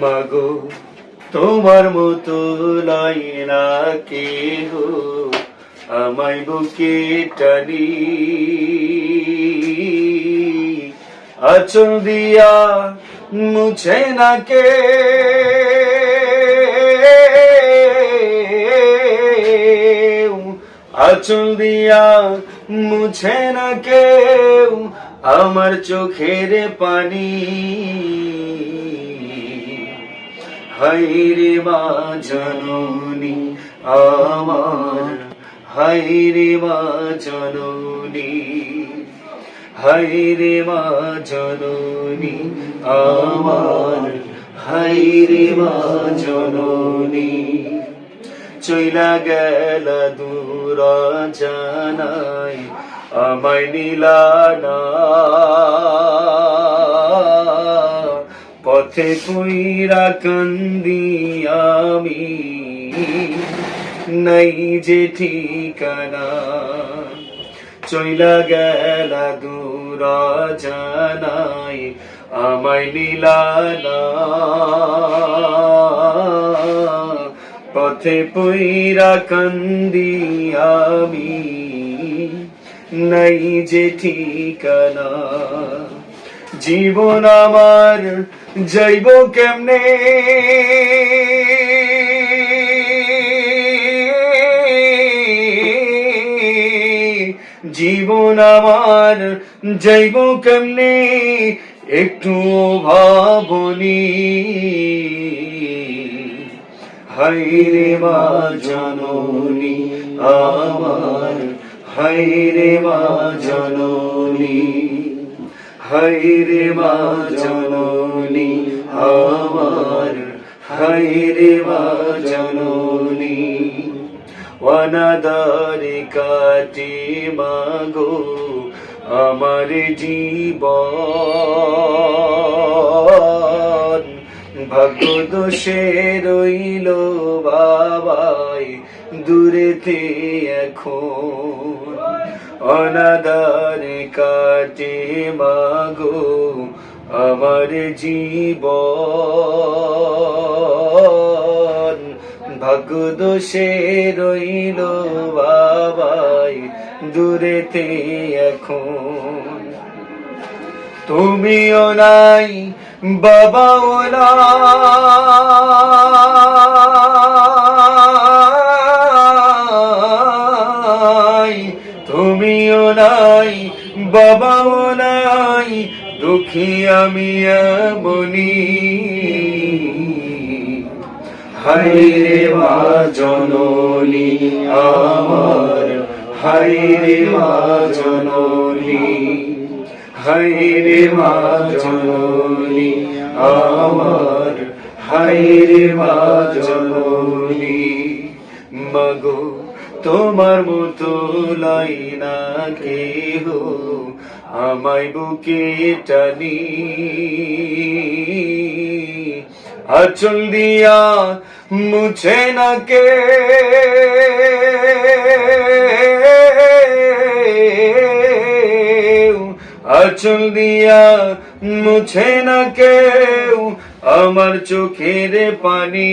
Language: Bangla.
মাগো, তোমার মতো লাই না কেহ, আমায় বুকে টানি। আচল দিয়া মুছে না কে? আচল দিয়া মুছে না কেউ আমার চোখের পানি। হাইরে মা জননী আমার হাইরে মা জননী হাইরে মা জননী আমার হাইরে মা জননী। চইলা গেল দূর জানাই, আমায় নিলানা পথে পুইরা কান্দি আমি। নাই যে ঠিকানা, চইলা গেল দূর জানাই আমায় নিলানা পথে পইরা কান্দি আমি। নাই যে ঠিকানা, জীবন আমার যাইব কেমনে? জীবন আমার যাইব কেমনে? একটু ভাবনি। হাইরে মা জননী, আমার হাইরে মা জননী। হাইরে মা জননী, আমার হাইরে মা জননী। অনাদারে কাটে মাগো আমার জীবন। ভাগ্য দোষে রইল বাবাই দূরেতে এখন। অনাদারে কাটে মাগো আমার জীবন। ভাগ্য দোষে রইল বাবাই দূরেতে এখন। তুমিও নাই, বাবাও নাই। তুমিও নাই, বাবাও নাই, দুঃখী আমি এমনি হাইরে মা জননী আমার হাইরে মা জননী। হাইরে মা জননী আমার হাইরে মা জননী। মাগো তোমার মতো লাই না কেহ আমায় বুকে টানি। আচল দিয়া মুছে না কে? আচল দিয়া মুছে না কেউ আমার চোখের পানি।